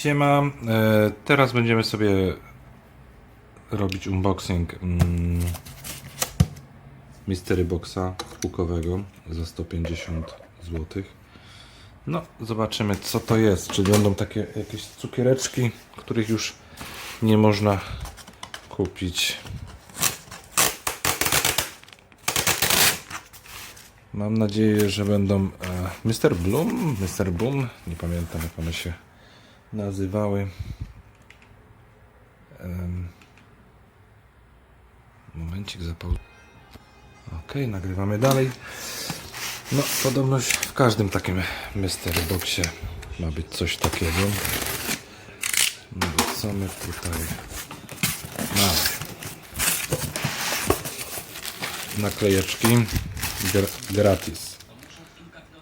Siema, e, teraz będziemy sobie robić unboxing mm, Mystery Boxa pukowego za 150 zł. No, zobaczymy co to jest. Czy będą takie jakieś cukiereczki, których już nie można kupić. Mam nadzieję, że będą e, Mr. Bloom, Mr. Boom, nie pamiętam jak one się nazywały. Em, momencik zapał. Ok, nagrywamy dalej. No, podobność w każdym takim mystery boxie ma być coś takiego. No co my tutaj mamy? Naklejeczki Gra gratis.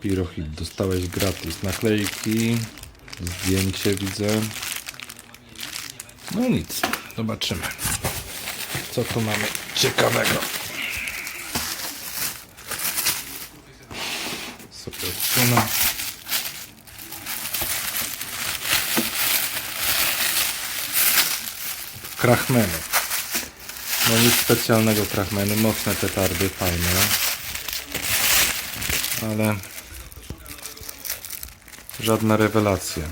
Pirohit dostałeś gratis. Naklejki, zdjęcie widzę. No nic, zobaczymy. Co tu mamy ciekawego. Sobie odsunę. Krachmeny. No nic specjalnego krachmeny, mocne petardy, fajne. Ale żadna rewelacja.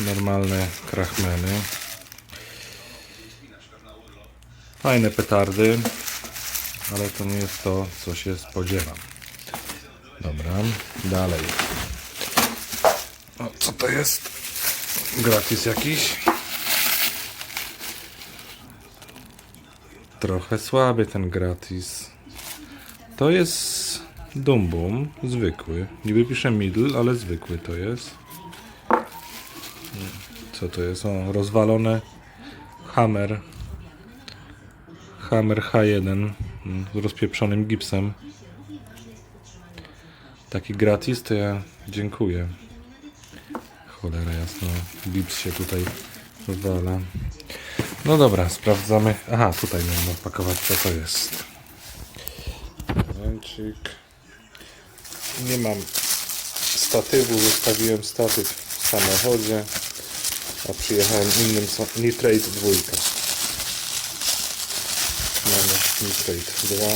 Normalne krachmeny. Fajne petardy, ale to nie jest to, co się spodziewam. Dobra, dalej. O, co to jest? Gratis jakiś? Trochę słaby ten gratis. To jest Dumbum, zwykły. Niby pisze middle, ale zwykły to jest. Co to jest? O, rozwalone Hammer. Hammer H1 mm, z rozpieprzonym gipsem. Taki gratis, to ja dziękuję. Cholera jasno, gips się tutaj wywala. No dobra, sprawdzamy. Aha, tutaj miałem opakować co to jest. Momencik. Nie mam statywu, zostawiłem statyw w samochodzie, a przyjechałem innym Nitrate 2. Mamy Nitrate 2.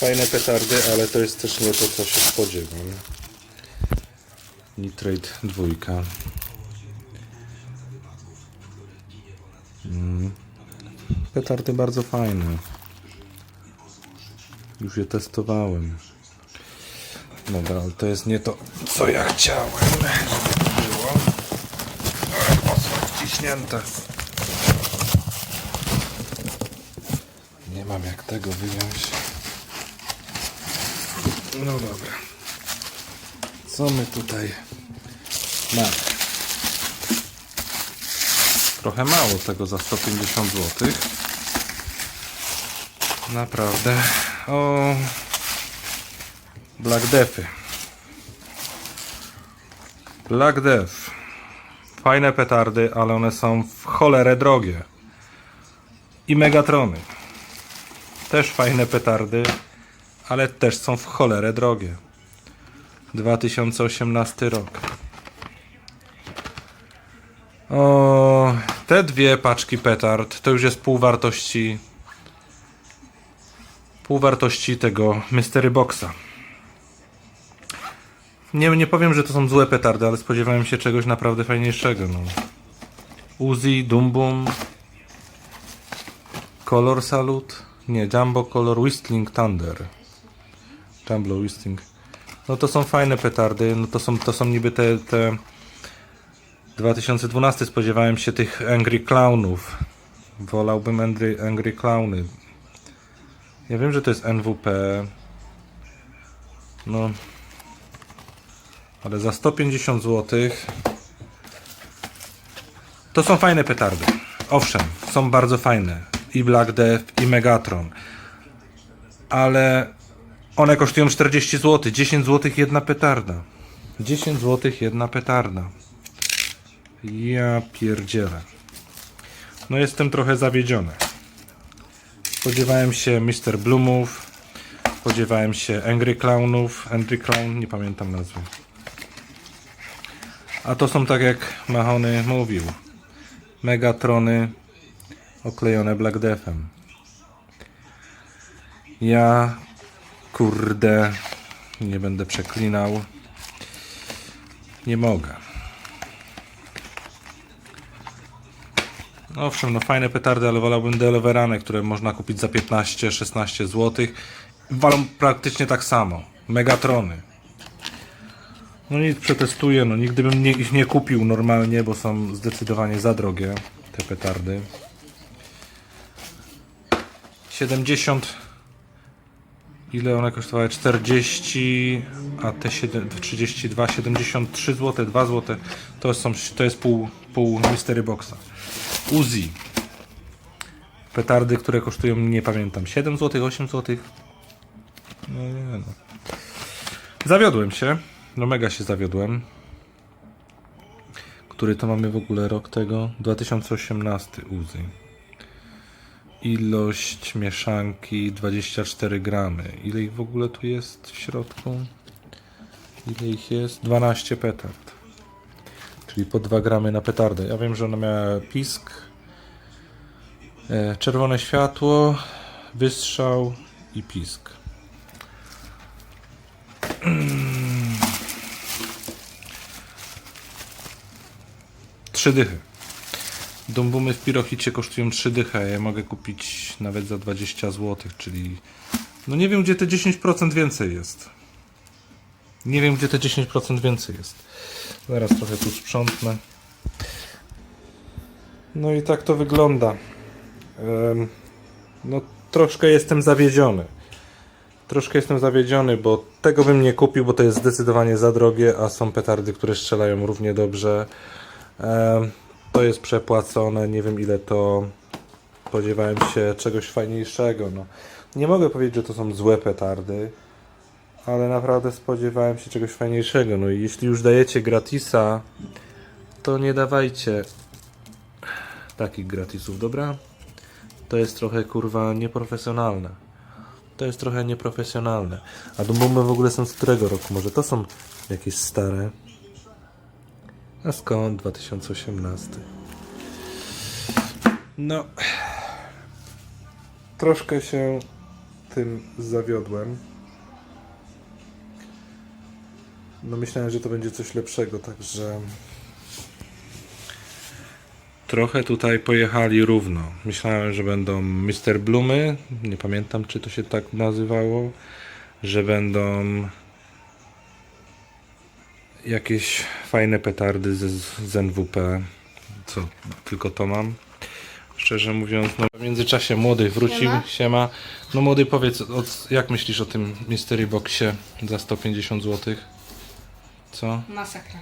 Fajne petardy, ale to jest też nie to, co się spodziewam. Nitrate 2. Mm. Petardy bardzo fajne. Już je testowałem. Dobra, ale to jest nie to, co ja chciałem. Było. Ale Mocno wciśnięte. Nie mam jak tego wyjąć. No dobra. Co my tutaj mamy? Trochę mało tego za 150 zł. Naprawdę. O. Black Deathy. Black Death. Fajne petardy, ale one są w cholerę drogie. I Megatrony. Też fajne petardy, ale też są w cholerę drogie. 2018 rok. O, te dwie paczki petard to już jest pół wartości pół wartości tego Mystery Boxa. Nie, nie powiem, że to są złe petardy, ale spodziewałem się czegoś naprawdę fajniejszego. No. Uzi, Dumbum, Color Salute, nie, Jumbo Color Whistling Thunder. Jumbo Whistling. No to są fajne petardy, no to są, to są niby te, te 2012 spodziewałem się tych Angry Clownów. Wolałbym Angry, Angry Clowny. Ja wiem, że to jest NWP. No. Ale za 150 zł to są fajne petardy. Owszem, są bardzo fajne. I Black Death, i Megatron. Ale one kosztują 40 zł. 10 zł jedna petarda. 10 zł jedna petarda. Ja pierdzielę. No jestem trochę zawiedziony. Spodziewałem się Mr. Bloomów. Spodziewałem się Angry Clownów. Angry Clown, nie pamiętam nazwy. A to są tak jak Mahony mówił. Megatrony oklejone Black Deathem. Ja kurde nie będę przeklinał. Nie mogę. Owszem, no fajne petardy, ale wolałbym delowerane, które można kupić za 15-16 zł. Walą praktycznie tak samo. Megatrony. No nic, przetestuję. No, nigdy bym nie, ich nie kupił normalnie, bo są zdecydowanie za drogie te petardy. 70 Ile one kosztowały? 40, a te 7, 32, 73 zł, 2 zł. To, są, to jest pół, pół Mystery Boxa. Uzi. Petardy, które kosztują, nie pamiętam, 7 zł, 8 zł. No nie no. Zawiodłem się. No mega się zawiodłem. Który to mamy w ogóle rok tego? 2018 Uzi. Ilość mieszanki 24 gramy. Ile ich w ogóle tu jest w środku? Ile ich jest? 12 petard. Czyli po 2 gramy na petardę. Ja wiem, że ona miała pisk, e, czerwone światło, wystrzał i pisk. Trzy dychy. Dumbumy w Pirochicie kosztują 3 dychy, a ja mogę kupić nawet za 20 zł, czyli no nie wiem gdzie te 10% więcej jest. Nie wiem gdzie te 10% więcej jest. Zaraz trochę tu sprzątnę. No i tak to wygląda. No troszkę jestem zawiedziony. Troszkę jestem zawiedziony, bo tego bym nie kupił, bo to jest zdecydowanie za drogie, a są petardy, które strzelają równie dobrze. To jest przepłacone, nie wiem ile to. Spodziewałem się czegoś fajniejszego. No. Nie mogę powiedzieć, że to są złe petardy, ale naprawdę spodziewałem się czegoś fajniejszego. No i jeśli już dajecie gratisa, to nie dawajcie takich gratisów, dobra? To jest trochę kurwa nieprofesjonalne. To jest trochę nieprofesjonalne. A Dumbumy w ogóle są z którego roku? Może to są jakieś stare? A skąd 2018? No. Troszkę się tym zawiodłem. No myślałem, że to będzie coś lepszego, także trochę tutaj pojechali równo. Myślałem, że będą Mr. Bloomy, nie pamiętam czy to się tak nazywało, że będą jakieś fajne petardy z, z NWP, co tylko to mam. Szczerze mówiąc, no w międzyczasie młody wrócił, Siema. siema. No młody powiedz, od, jak myślisz o tym Mystery Boxie za 150 zł? Co? Masakra.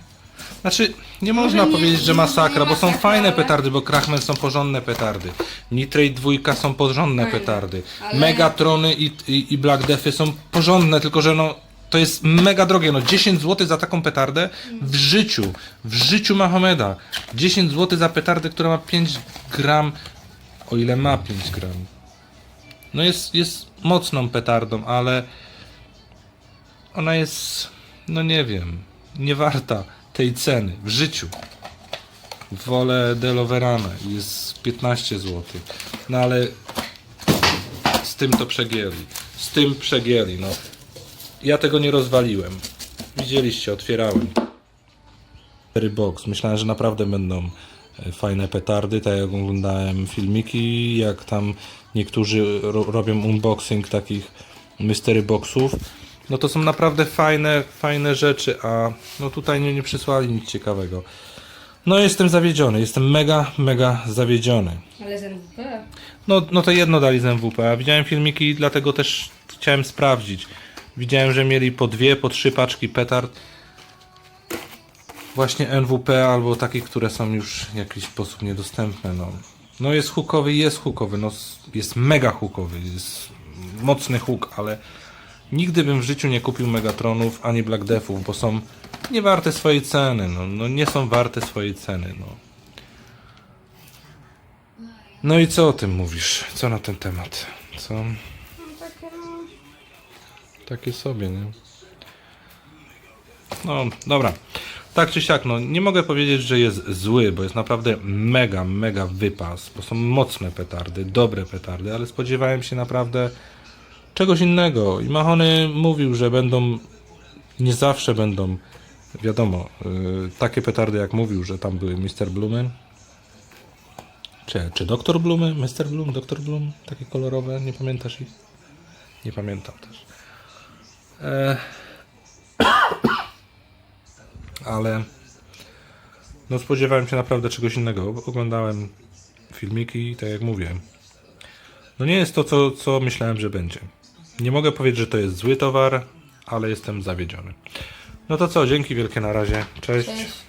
Znaczy, nie można nie- powiedzieć, że nie- masakra, bo są masakra, fajne ale- petardy, bo Krachmen są porządne petardy. Nitrate dwójka są porządne Fajne, petardy. ale- Megatrony i, i, i Black Deathy są porządne, tylko że no to jest mega drogie. No 10 zł za taką petardę w życiu, w życiu Mahomeda. 10 zł za petardę, która ma 5 gram, o ile ma 5 gram. No jest, jest mocną petardą, ale ona jest, no nie wiem, nie warta tej ceny w życiu. Wolę Deloverana, jest 15 zł. No ale z tym to przegięli. Z tym przegięli, no. Ja tego nie rozwaliłem. Widzieliście, otwierałem. Box. Myślałem, że naprawdę będą e, fajne petardy, tak jak oglądałem filmiki, jak tam niektórzy ro robią unboxing takich mystery boxów. No to są naprawdę fajne, fajne rzeczy, a no tutaj nie, nie przysłali nic ciekawego. No jestem zawiedziony, jestem mega, mega zawiedziony. Ale z NWP? No, no to jedno dali z MWP, a widziałem filmiki dlatego też chciałem sprawdzić. Widziałem, że mieli po dwie, po trzy paczki petard. Właśnie NWP albo takich, które są już w jakiś sposób niedostępne. No, no jest hukowy, jest hukowy, no jest mega hukowy, jest mocny huk, ale nigdy bym w życiu nie kupił Megatronów ani Black Deathów, bo są nie warte swojej ceny. No, no nie są warte swojej ceny. No. No i co o tym mówisz? Co na ten temat? Co? Takie. Takie sobie, nie? No, dobra. tak czy siak, no nie mogę powiedzieć, że jest zły, bo jest naprawdę mega, mega wypas, bo są mocne petardy, dobre petardy, ale spodziewałem się naprawdę czegoś innego. I Mahony mówił, że będą, nie zawsze będą, wiadomo, yy, takie petardy jak mówił, że tam były Mr. Blumen, czy, czy Dr. Blumy, Mr. Bloom, Dr. Bloom, takie kolorowe, nie pamiętasz ich? Nie pamiętam też. E... Ale no spodziewałem się naprawdę czegoś innego. Oglądałem filmiki i tak jak mówiłem. No nie jest to, co, co myślałem, że będzie. Nie mogę powiedzieć, że to jest zły towar, ale jestem zawiedziony. No to co, dzięki wielkie na razie. Cześć. Cześć.